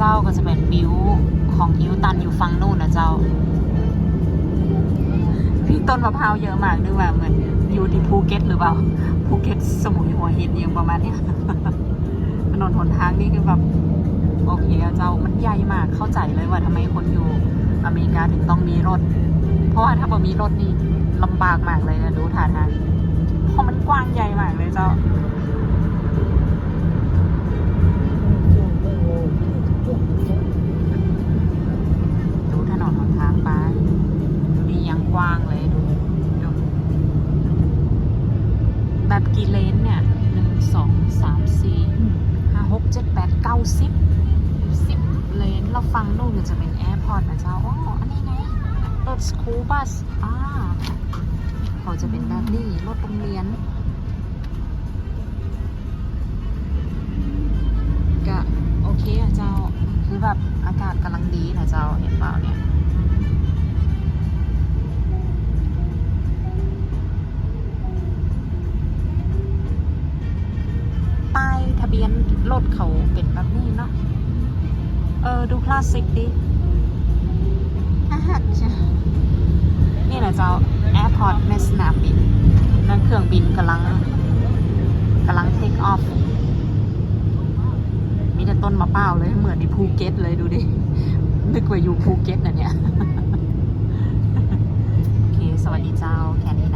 จ้าก็จะเป็นบิวของอิวตันอยู่ฝั่งนู่นนะเจ้า พี่ต้นมะพร้าวเยอะมากนึกว่าเหมือนอยู่ที่ภูเก็ตหรือเปล่า ภูเก็ตสมุยหัวหินยังประมาณนี้ถนนหนทางนี่คือแบบโอเคเจ้ามันใหญ่มากเข้าใจเลยว่าทำไมคนอยู่อเมริกาถึงต้องมีรถ เพราะว่าถ้าบ่มีรถนี่ลำบากมากเลยนะดูท่า ว้างเลยดูดูแบบกี่เลนเนี่ยหนึ่งสองสามสี่ห้าหกเจ็ดแปดเก้าสิบสิบเลนเราฟังนู่นจะเป็นแอร์พอร์ตนะเจ้าอ๋ออันนี้ไงรถสคูบัสอ่าเขาจะเป็นแบบนี้รถโรงเรียนก็โอเคอะเจ้า คือแบบอากาศกำลังดีนะเจ้า บียนรถเขาเป็นแบบนี้เนาะ เออ ดูคลาสสิกดิอาหักใช่นี่แหละเจ้าแอร์พอร์ตในสนามบิน นั่นเครื่องบินกำลังกำลังเทคออฟ มีแต่ต้นมะเป้าวเลย เหมือนในภูเก็ตเลยดูดิ นึกว่าอยู่ภูเก็ตนะเนี่ย โอเค สวัสดีเจ้า แค่นี้นะ